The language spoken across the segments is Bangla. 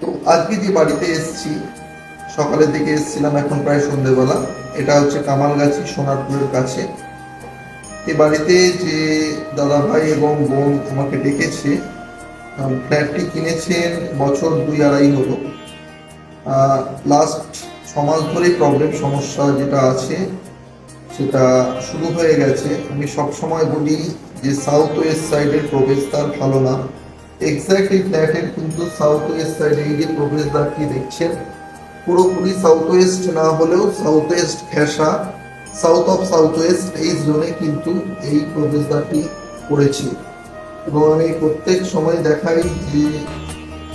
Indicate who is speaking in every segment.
Speaker 1: তো আজকে যে বাড়িতে এসেছি, সকালের দিকে এসেছিলাম এখন প্রায় সন্ধ্যেবেলা এটা হচ্ছে কামালগাছি, সোনারপুরের কাছে। এ বাড়িতে যে দাদা ভাই এবং বোন আমাকে ডেকেছে ফ্ল্যাটটি কিনেছেন বছর দুই আড়াই হলো। লাস্ট মাস ধরেই প্রবলেম সমস্যা যেটা আছে, সেটা শুরু হয়ে গেছে। আমি সব সময় বলি যে সাউথ ওয়েস্ট সাইডের প্রবেশদ্বার ভালো না। এক্স্যাক্ট এই ফ্ল্যাটের কিন্তু সাউথ ওয়েস্ট সাইডে যে প্রবেশদ্বারটি দেখছেন। পুরোপুরি সাউথ ওয়েস্ট না হলেও সাউথ ওয়েস্ট ঘেঁষা সাউথ অফ সাউথ ওয়েস্ট এই জোনে কিন্তু এই প্রবেশদ্বারটি পড়েছে এবং আমি প্রত্যেক সময় দেখাই যে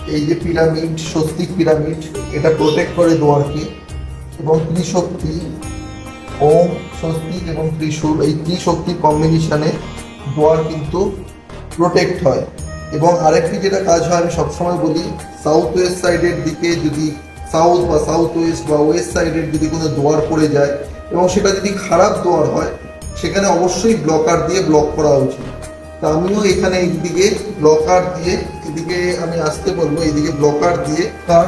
Speaker 1: এই যে পিরামিড, স্বস্তিক পিরামিড, এটা প্রোটেক্ট করে দোয়ারকে। এবং ত্রিশক্তি, ওম, স্বস্তিক এবং ত্রিশূল এই ত্রিশক্তির কম্বিনেশনে দোয়ার কিন্তু প্রোটেক্ট হয়। এবং আরেকটি যেটা কাজ হয়, আমি সবসময় বলি সাউথ ওয়েস্ট সাইডের দিকে যদি সাউথ বা সাউথ ওয়েস্ট বা ওয়েস্ট সাইডের যদি কোনো দোয়ার পড়ে যায় এবং সেটা যদি খারাপ দোয়ার হয়, সেখানে অবশ্যই ব্লকার দিয়ে ব্লক করা উচিত। তা আমিও এখানে এইদিকে ব্লকার দিয়ে, এদিকে আমি আসতে বলব, এইদিকে ব্লকার দিয়ে তার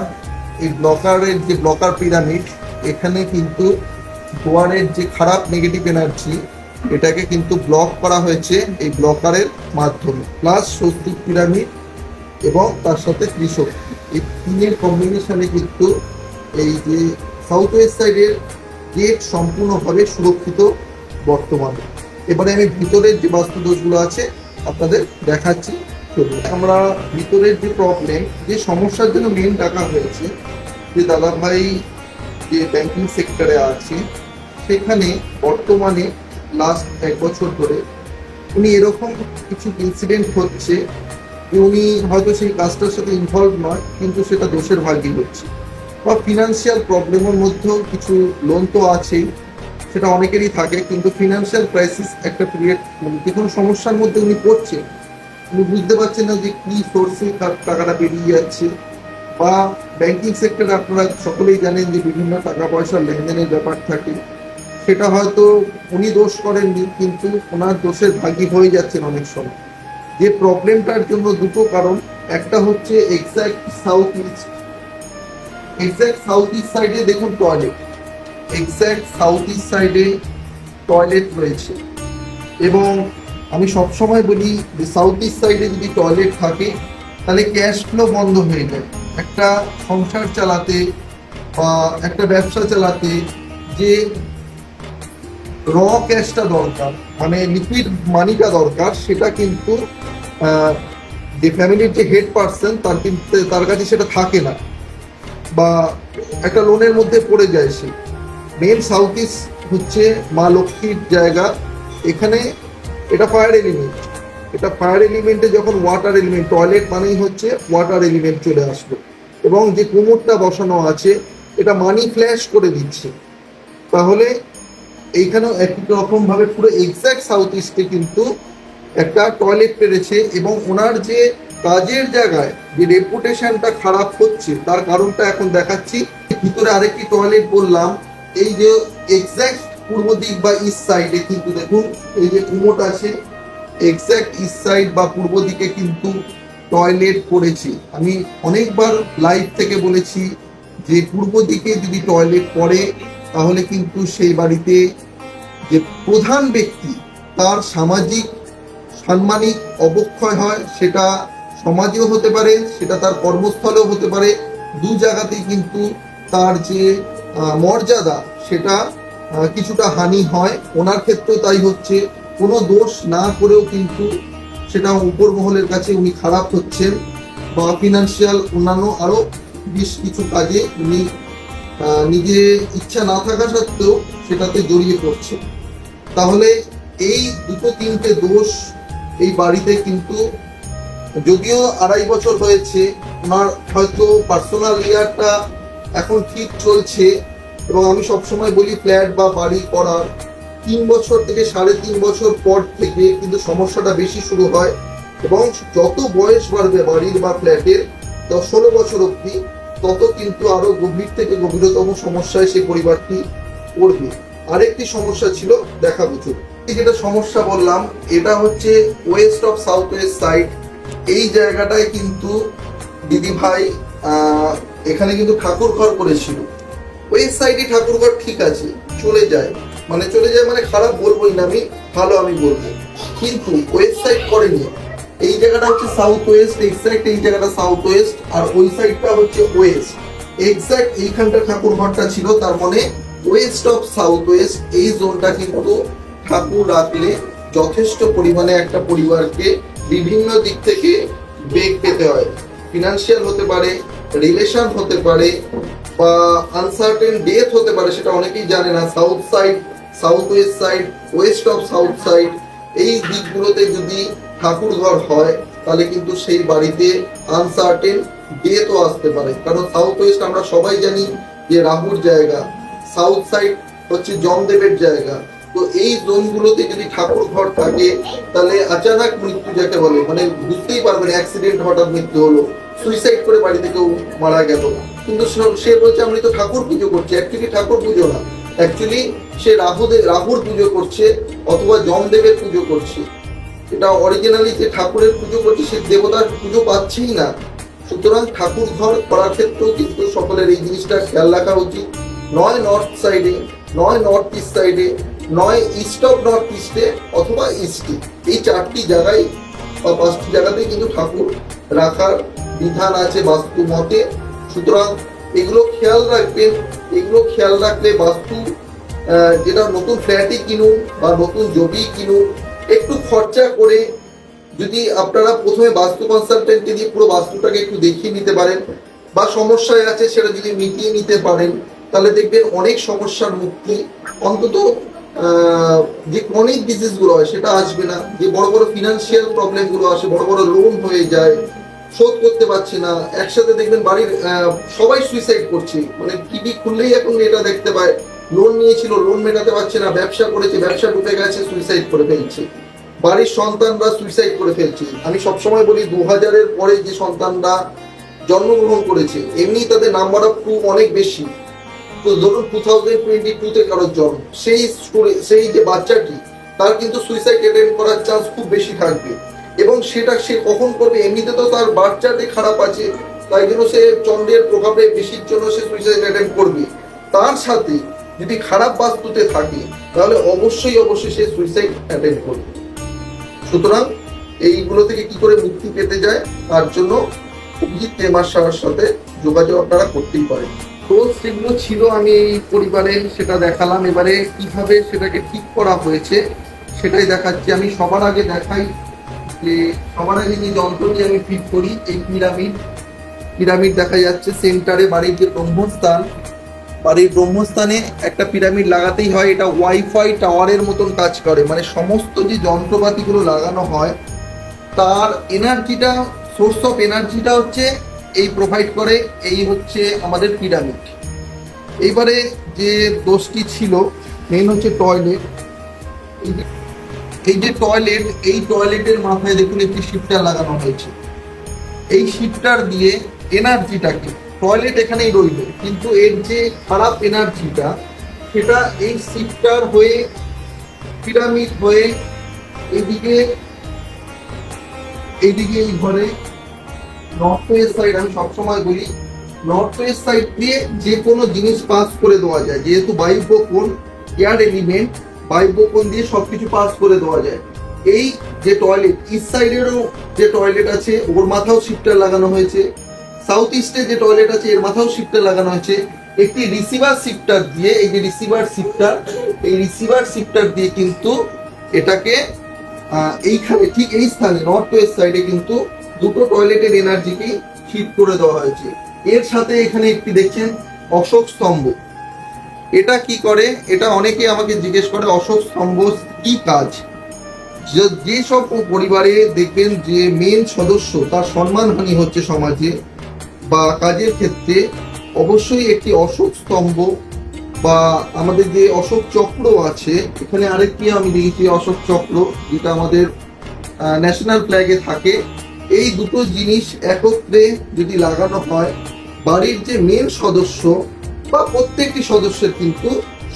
Speaker 1: এই ব্লকারের যে ব্লকার পিরামিড এখানে কিন্তু দোয়ারের যে খারাপ নেগেটিভ এনার্জি এটাকে কিন্তু ব্লক করা হয়েছে এই ব্লকারের মাধ্যমে প্লাস স্বস্তিক পিরামিড এবং তার সাথে কৃষক। এই তিনের কম্বিনেশনে কিন্তু এই যে সাউথ ওয়েস্ট সাইডের গেট সম্পূর্ণভাবে সুরক্ষিত বর্তমানে। এবারে আমি ভিতরের যে বাস্তু দোষগুলো আছে আপনাদের দেখাচ্ছি। চলুন, আমরা ভিতরের যে প্রবলেম যে সমস্যার জন্য মেন ডাকা হয়েছে, যে দাদাভাই যে ব্যাংকিং সেক্টরে আছে, সেখানে বর্তমানে লাস্ট এক বছর ধরে। উনি এরকম কিছু ইনসিডেন্ট হচ্ছে উনি হয়তো সেই কাজটার সাথে ইনভলভ নয়, কিন্তু সেটা দোষের ভাগই হচ্ছে। বা ফিনান্সিয়াল প্রবলেমের মধ্যেও কিছু লোন তো আছেই, সেটা অনেকেরই থাকে, কিন্তু ফিনান্সিয়াল ক্রাইসিস একটা পিরিয়ড মানে যে কোনো সমস্যার মধ্যে উনি পড়ছে, উনি বুঝতে পারছেন না যে কী সোর্সে তার টাকাটা বেরিয়ে যাচ্ছে। বা ব্যাংকিং সেক্টরে আপনারা সকলেই জানেন যে বিভিন্ন টাকা পয়সার লেনদেনের ব্যাপার থাকে। সেটা হয়তো উনি দোষ করেননি, কিন্তু ওনার দোষের ভাগী হয়ে যাচ্ছেন অনেক সময়। যে প্রবলেমটার জন্য দুটো কারণ, একটা হচ্ছে exact south east exact south east সাইডে দেখুন টয়লেট এক্স্যাক্ট সাউথ ইস্ট সাইডে টয়লেট রয়েছে। এবং আমি সবসময় বলি যে সাউথ ইস্ট সাইডে যদি টয়লেট থাকে, তাহলে ক্যাশ ফ্লো বন্ধ হয়ে যায়। একটা সংসার চালাতে বা একটা ব্যবসা চালাতে যে র ক্যাশটা দরকার মানে লিকুইড মানিটা দরকার, সেটা কিন্তু যে ফ্যামিলির যে হেড পার্সন তার কিন্তু, তার কাছে সেটা থাকে না। বা একটা লোনের মধ্যে পড়ে যায় সে। মেন সাউথ ইস্ট হচ্ছে মা লক্ষ্মীর জায়গা। এখানে এটা ফায়ার এলিমেন্ট এটা ফায়ার এলিমেন্টে যখন ওয়াটার এলিমেন্ট টয়লেট মানেই হচ্ছে ওয়াটার এলিমেন্ট চলে আসলো এবং যে কুমোরটা বসানো আছে, এটা মানি ফ্ল্যাশ করে দিচ্ছে। তাহলে এইখানেও একই রকম ভাবে পুরো এক্স্যাক্ট সাউথ ইস্টে কিন্তু একটা টয়লেট পেরেছে এবং ওনার যে কাজের জায়গায় যে রেপুটেশনটা খারাপ হচ্ছে, তার কারণটা এখন দেখাচ্ছি। ভিতরে আরেকটি টয়লেট বললাম, এই যে এক্স্যাক্ট পূর্ব দিক বা ইস্ট সাইডে কিন্তু দেখুন, এই যে কুমোট আছে এক্স্যাক্ট ইস্ট সাইড বা পূর্ব দিকে কিন্তু টয়লেট পড়েছে। আমি অনেকবার লাইভ থেকে বলেছি যে পূর্ব দিকে যদি টয়লেট পড়ে, তাহলে কিন্তু সেই বাড়িতে যে প্রধান ব্যক্তি তার সামাজিক সাম্মানিক অবক্ষয় হয়, সেটা সমাজেও হতে পারে, সেটা তার কর্মস্থলেও হতে পারে। দু জায়গাতেই কিন্তু তার যে মর্যাদা, সেটা কিছুটা হানি হয়। ওনার ক্ষেত্রেও তাই হচ্ছে। কোনো দোষ না করেও কিন্তু সেটা উপর মহলের কাছে উনি খারাপ হচ্ছেন বা ফিনান্সিয়াল অন্যান্য আরও বেশ কিছু কাজে উনি নিজে ইচ্ছা না থাকা সত্ত্বেও সেটাতে জড়িয়ে পড়ছে তাহলে এই দুটো তিনটে দোষ এই বাড়িতে কিন্তু যদিও আড়াই বছর হয়েছে, ওনার হয়তো পার্সোনাল ইয়ারটা এখন ঠিক চলছে এবং আমি সবসময় বলি ফ্ল্যাট বা বাড়ি করার। তিন বছর থেকে সাড়ে তিন বছর পর থেকে কিন্তু সমস্যাটা বেশি শুরু হয় এবং যত বয়স বাড়বে বাড়ির বা ফ্ল্যাটের দশ ষোলো বছর অবধি, তত কিন্তু আরও গভীর থেকে গভীরতম সমস্যায় সেই পরিবারটি পড়বে। আরেকটি সমস্যা ছিল দেখা এই যেটা সমস্যা বললাম, এটা হচ্ছে west of south west side এই জায়গাটায় কিন্তু দিদি ভাই এখানে কিন্তু ঠাকুর ঘর করেছিল। ওয়েস্ট সাইডে ঠাকুর ঘর ঠিক আছে, চলে যায়। মানে চলে যায় মানে খারাপ বলবোই না আমি, ভালো আমি বলব। কিন্তু ওয়েস্ট সাইড করেনি। এই জায়গাটা হচ্ছে সাউথ ওয়েস্ট এক্সাক্ট এই জায়গাটা সাউথ ওয়েস্ট আর ওই সাইডটা হচ্ছে ওয়েস্ট এক্সাক্ট এইখানটা ঠাকুর ঘরটা ছিল, তার মানে ওয়েস্ট অফ সাউথ ওয়েস্ট, এই জোনটা কিন্তু ঠাকুর রাখলে যথেষ্ট পরিমাণে একটা পরিবারকে বিভিন্ন দিক থেকে বেগ পেতে হয়। ফিনান্সিয়াল হতে পারে রিলেশন হতে পারে বা আনসার্টেন ডেথ হতে পারে সেটা অনেকেই জানে না। South side south west side west of south side এই দিকগুলোতে যদি ঠাকুর ঘর হয়, তাহলে কিন্তু সেই বাড়িতে আনসার্টেন ডেথও আসতে পারে। কারণ সাউথ ওয়েস্ট আমরা সবাই জানি যে রাহুর জায়গা। সাউথ সাইড হচ্ছে জমদেবের জায়গা। তো এই জোনগুলোতে যদি ঠাকুর ঘর থাকে, তাহলে আচানক মৃত্যু যাকে বলে মানে বুঝতেই পারবেন অ্যাক্সিডেন্ট হঠাৎ মৃত্যু হলো। সুইসাইড করে বাড়ি থেকে মারা গেল। কিন্তু সে- বলছে, আমি তো ঠাকুর পুজো করছি। অ্যাকচুয়ালি ঠাকুর পুজো না। অ্যাকচুয়ালি সে রাহুদে রাহুর পুজো করছে, অথবা জমদেবের পুজো করছে। এটা অরিজিনালি যে ঠাকুরের পুজো করছে, সে দেবতার পুজো পাচ্ছেই না। সুতরাং ঠাকুর ঘর করার ক্ষেত্রেও কিন্তু সকলের এই জিনিসটা খেয়াল রাখা উচিত। নয় নর্থ সাইডে নয় নর্থ ইস্ট সাইডে নয় ইস্ট অফ নর্থ ইস্টে অথবা ইস্টে এই চারটি জায়গায় বা পাঁচটি জায়গাতেই কিন্তু ঠাকুর রাখার বিধান আছে বাস্তু মতে সুতরাং এগুলো খেয়াল রাখবেন, এগুলো খেয়াল রাখলে বাস্তু যেটা নতুন ফ্ল্যাটই কিনুন বা নতুন জমি কিনুন, একটু খরচা করে যদি আপনারা প্রথমে বাস্তু কনসালটেন্টকে দিয়ে পুরো বাস্তুটাকে একটু দেখিয়ে নিতে পারেন বা সমস্যায় আছে সেটা যদি মিটিয়ে নিতে পারেন তাহলে দেখবেন অনেক সমস্যার মুক্তি অন্তত যে ক্রনিক ডিজিজগুলো হয় সেটা আসবে না, যে বড় বড় ফিনান্সিয়াল প্রবলেমগুলো আসে, বড় বড় লোন হয়ে যায়, শোধ করতে পারছে না, একসাথে দেখবেন বাড়ির সবাই সুইসাইড করছে। মানে টিভি খুললেই এখন এটা দেখতে পায় লোন নিয়েছিল লোন মেটাতে পারছে না, ব্যবসা করেছে, ব্যবসা ডুবে গেছে সুইসাইড করে ফেলছে। বাড়ির সন্তানরা সুইসাইড করে ফেলছে। আমি সবসময় বলি দু হাজারের পরে যে সন্তানরা জন্মগ্রহণ করেছে, এমনি তাদের নাম্বার অফ টু অনেক বেশি। ধরুন টু থাউজেন্ড টোয়েন্টি টুতে কারোর জন্ম, সেই সেই যে বাচ্চাটি, তার কিন্তু সুইসাইড অ্যাটেন্ড করার চান্স খুব বেশি থাকবে। এবং সেটা সে কখন করবে, এমনিতে তো তার বাচ্চাটি খারাপ আছে, তাই জন্য সে চন্দ্রের প্রভাবে বেশির জন্য সে সুইসাইড অ্যাটেন্ড করবে। তার সাথে যদি খারাপ বাস্তুতে থাকে, তাহলে অবশ্যই অবশ্যই সে সুইসাইড অ্যাটেন্ড করবে। সুতরাং এইগুলো থেকে কি করে মুক্তি পেতে যায়, তার জন্য অভিজিৎ তেমার সাথে যোগাযোগ আপনারা করতেই পারেন। তো সেগুলো ছিল আমি এই পরিবারে সেটা দেখালাম। এবারে কীভাবে সেটাকে ঠিক করা হয়েছে সেটাই দেখাচ্ছি। আমি সবার আগে দেখাই যে সবার আগে যে যন্ত্রটি আমি ফিট করি, এই পিরামিড। পিরামিড দেখা যাচ্ছে সেন্টারে বাড়ির যে ব্রহ্মস্থান, বাড়ির ব্রহ্মস্থানে একটা পিরামিড লাগাতেই হয়। এটা ওয়াইফাই টাওয়ারের মতন কাজ করে। মানে সমস্ত যে যন্ত্রপাতিগুলো লাগানো হয়, তার এনার্জিটা, সোর্স অফ এনার্জিটা হচ্ছে এই প্রোভাইড করে, এই হচ্ছে আমাদের পিরামিড এইবারে যে দোষটি ছিল মেন হচ্ছে টয়লেট এই যে টয়লেট এই টয়লেটের মাথায় দেখুন একটি শিফটার লাগানো হয়েছে। এই শিফটার দিয়ে এনার্জিটাকে টয়লেট এখানেই রইল, কিন্তু এর যে খারাপ এনার্জিটা সেটা এই শিফটার হয়ে পিরামিড হয়ে, এদিকে এইদিকে এই ঘরে নর্থ ওয়েস্ট সাইড আমি সবসময় বলি নর্থ ওয়েস্ট সাইড দিয়ে যে কোনো জিনিস পাস করে দেওয়া যায়। যেহেতু বায়ুপোকন এয়ার এলিমেন্ট বায়ুপোকন দিয়ে সব কিছু পাস করে দেওয়া যায়। এই যে টয়লেট ইস্ট সাইডেরও যে টয়লেট আছে, ওর মাথাও শিফটার লাগানো হয়েছে। সাউথ ইস্টে যে টয়লেট আছে, এর মাথাও শিফটার লাগানো হয়েছে। একটি রিসিভার শিফটার দিয়ে, এই যে রিসিভার শিফটার এই রিসিভার শিফটার দিয়ে কিন্তু এটাকে এইখানে, ঠিক এই স্থানে নর্থ ওয়েস্ট সাইডে কিন্তু দুটো টয়লেটের এনার্জিকেই ফিট করে দেওয়া হয়েছে। এর সাথে এখানে একটি দেখছেন অশোক স্তম্ভ। এটা কি করে? এটা অনেকে আমাকে জিজ্ঞেস করে, অশোক স্তম্ভ কি কাজ? যেসব পরিবারে দেখবেন যে মেন সদস্য, তার সম্মানহানি হচ্ছে সমাজে বা কাজের ক্ষেত্রে, অবশ্যই একটি অশোক স্তম্ভ বা আমাদের যে অশোক চক্র আছে, এখানে আরেকটি আমি দেখেছি অশোক চক্র, যেটা আমাদের ন্যাশনাল ফ্ল্যাগে থাকে। এই দুটো জিনিস একত্রে যদি লাগানো হয়, বাড়ির যে মেন সদস্য বা প্রত্যেকটি সদস্যের কিন্তু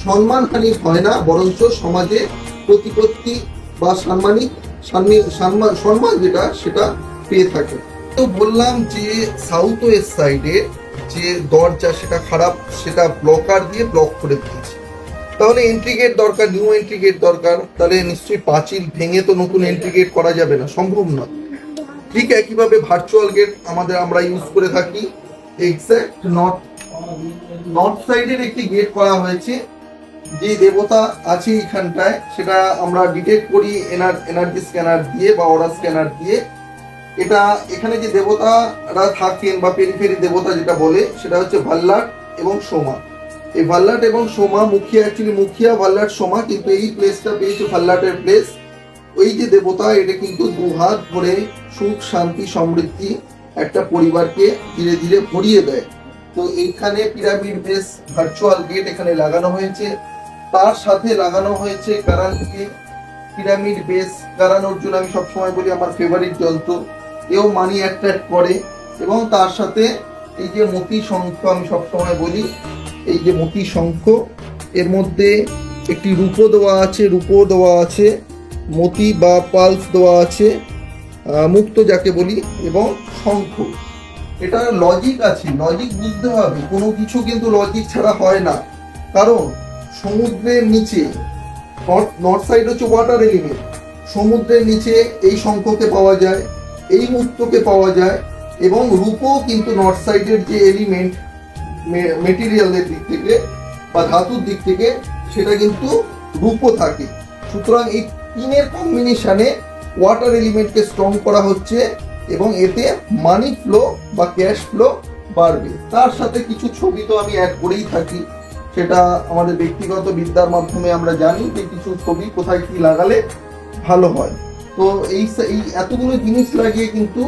Speaker 1: সম্মানহানি হয় না, বরঞ্চ সমাজে প্রতিপত্তি বা সাম্মানিক সম্মান যেটা, সেটা পেয়ে থাকে। তো বললাম যে সাউথ ওয়েস্ট সাইডে যে দরজা সেটা খারাপ, সেটা ব্লকার দিয়ে ব্লক করে দিয়েছে। তাহলে এন্ট্রি গেট দরকার নিউ এন্ট্রি গেট দরকার, তাহলে নিশ্চয়ই পাঁচিল ভেঙে তো নতুন এন্ট্রি গেট করা যাবে না, সম্ভব নয়। ঠিক একইভাবে ভার্চুয়াল গেট আমাদের আমরা ইউজ করে থাকি। এক্স্যাক্ট নর্থ নর্থ সাইডের একটি গেট করা হয়েছে। যে দেবতা আছে এখানটায়, সেটা আমরা ডিটেক্ট করি এনার এনার্জি স্ক্যানার দিয়ে বা অরা স্ক্যানার দিয়ে। এটা এখানে যে দেবতারা থাকেন বা পেরিফেরি দেবতা যেটা বলে, সেটা হচ্ছে ভাল্লাট এবং সোমা এই ভাল্লাট এবং সোমা মুখিয়া অ্যাকচুয়ালি মুখিয়া ভাল্লাট সোমা কিন্তু এই প্লেসটা পেয়েছে ভাল্লাটের প্লেস ওই যে দেবতা, এটা কিন্তু দুহাত ভরে সুখ, শান্তি, সমৃদ্ধি একটা পরিবারকে ধীরে ধীরে ভরিয়ে দেয়। তো এইখানে পিরামিড বেস ভার্চুয়াল গেট এখানে লাগানো হয়েছে। তার সাথে লাগানো হয়েছে কারানকে পিরামিড বেস। কারান অর্জুন, আমি সবসময় বলি আমার ফেভারিট যন্ত্র। এও মানি অ্যাট্রাক্ট করে এবং তার সাথে এই যে মতি শঙ্খ, আমি সবসময় বলি, এই যে মতি শঙ্খ, এর মধ্যে একটি রূপো দেওয়া আছে, রূপো দেওয়া আছে। মতি বা পালস দেওয়া আছে মুক্ত যাকে বলি, এবং শঙ্খ। এটা লজিক আছে লজিক বুঝতে হবে, কোনো কিছু কিন্তু লজিক ছাড়া হয় না। কারণ সমুদ্রের নিচে নর্থ নর্থ সাইড হচ্ছে ওয়াটার এলিমেন্ট সমুদ্রের নিচে এই শঙ্খকে পাওয়া যায়, এই মুক্তকে পাওয়া যায়, এবং রূপও কিন্তু নর্থ সাইডের যে এলিমেন্ট মেটেরিয়ালের দিক থেকে বা ধাতুর দিক থেকে, সেটা কিন্তু রূপও থাকে। সুতরাং এই তিনের কম্বিনেশনে ওয়াটার এলিমেন্টকে স্ট্রং করা হচ্ছে এবং এতে মানি ফ্লো বা ক্যাশ ফ্লো বাড়বে। তার সাথে কিছু ছবি তো আমি অ্যাড করেই থাকি। সেটা আমাদের ব্যক্তিগত বিদ্যার মাধ্যমে আমরা জানি যে কিছু ছবি কোথায় কি লাগালে ভালো হয়। তো এই এই এতগুলো জিনিস লাগিয়ে কিন্তু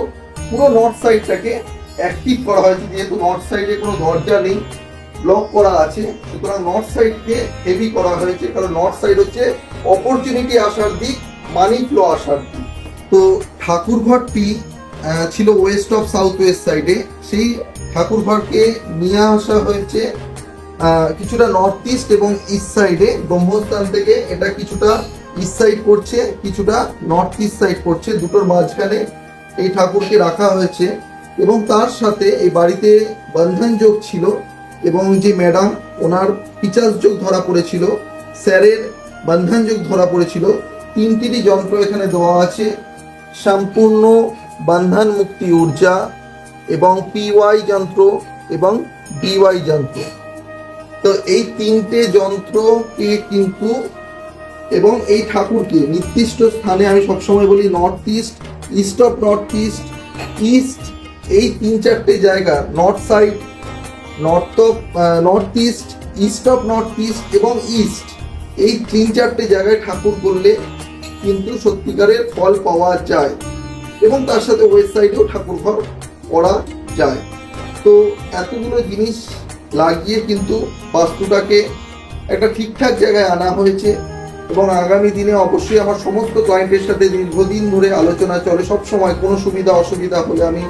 Speaker 1: পুরো নর্থ সাইডটাকে অ্যাক্টিভ করা হয়েছে। যেহেতু নর্থ সাইডে কোনো দরজা নেই ব্লক করা আছে। সুতরাং নর্থ সাইডকে হেভি করা হয়েছে, কারণ নর্থ সাইড হচ্ছে অপরচুনিটি আসার দিক মানি ফ্লো আসার দিক। তো ঠাকুরঘরটি ছিল ওয়েস্ট অফ সাউথ ওয়েস্ট সাইডে সেই ঠাকুরঘরকে নিয়ে আসা হয়েছে কিছুটা নর্থ ইস্ট এবং ইস্ট সাইডে ব্রহ্মস্থান থেকে এটা কিছুটা ইস্ট সাইড করছে, কিছুটা নর্থ ইস্ট সাইড করছে। দুটোর মাঝখানে এই ঠাকুরকে রাখা হয়েছে এবং তার সাথে এই বাড়িতে বন্ধন যোগ ছিল। এবং যে ম্যাডাম, ওনার পিচাস যোগ ধরা পড়েছিল, স্যারের বন্ধন যোগ ধরা পড়েছিল, তিনটিরই যন্ত্র এখানে দেওয়া আছে, সম্পূর্ণ বন্ধন মুক্তি ঊর্জা এবং পিওয়াই যন্ত্র এবং ডিওয়াই যন্ত্র। তো এই তিনটে যন্ত্রকে কিন্তু, এবং এই ঠাকুরকে নির্দিষ্ট স্থানে আমি সবসময় বলি north east east of north east east এই তিন চারটে জায়গা north side north of north east east of north east এবং ইস্ট এই তিন চারটে জায়গায় ঠাকুর করলে কিন্তু সত্যিকারের ফল পাওয়া যায় এবং তার সাথে ওয়েস্ট সাইডেও ঠাকুর ঘর করা যায়। তো এতগুলো জিনিস লাগিয়ে কিন্তু বাস্তুটাকে একটা ঠিকঠাক জায়গায় আনা হয়েছে এবং আগামী দিনে অবশ্যই আমার সমস্ত ক্লায়েন্টের সাথে দীর্ঘদিন ধরে আলোচনা চলে। সব সময় কোনো সুবিধা অসুবিধা হলে আমি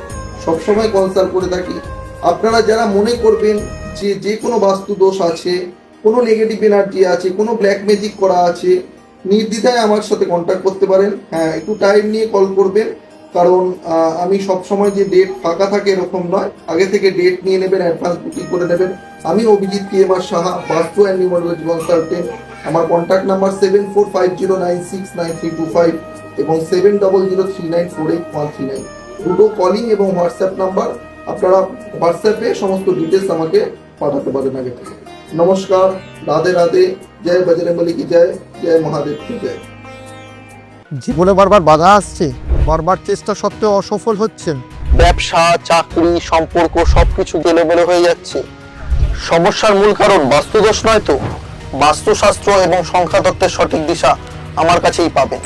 Speaker 1: সবসময় কনসাল্ট করে থাকি। আপনারা যারা মনে করবেন যে যে কোনো বাস্তু দোষ আছে, কোনো নেগেটিভ এনার্জি আছে, কোনো ব্ল্যাক ম্যাজিক করা আছে, নির্দ্বিধায় আমার সাথে কন্ট্যাক্ট করতে পারেন। হ্যাঁ একটু টাইম নিয়ে কল করবেন। কারণ আমি সব সময় যে ডেট ফাঁকা থাকে এরকম নয়। আগে থেকে ডেট নিয়ে নেবেন অ্যাডভান্স বুকিং করে নেবেন। আমি Abhijit K M R Saha vastu and numerology consultant আমার contact number seven four five zero nine six nine three two five এবং seven double zero three nine four eight one three nine দুটো কলিং এবং হোয়াটসঅ্যাপ নাম্বার আপনারা হোয়াটসঅ্যাপে সমস্ত ডিটেলস আমাকে পাঠাতে পারেন আগে থেকে। নমস্কার রাধে রাধে জয় বজরঙ্গলী কি জয়? জয় মহাদেব কি জয়?
Speaker 2: জীবনে বারবার বাধা আসছে। বারবার চেষ্টা সত্ত্বেও অসফল হচ্ছেন।
Speaker 3: ব্যবসা চাকরি সম্পর্ক সবকিছু গেলেমেলে হয়ে যাচ্ছে। সমস্যার মূল কারণ বাস্তুদোষ নয় তো? বাস্তুশাস্ত্র এবং সংখ্যাতত্ত্বের সঠিক দিশা আমার কাছেই পাবেন।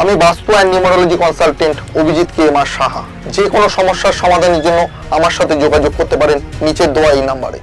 Speaker 3: আমি vastu and numerology consultant Abhijit K M R Saha. যে কোনো সমস্যার সমাধানের জন্য আমার সাথে যোগাযোগ করতে পারেন নিচের দেওয়া এই নাম্বারে।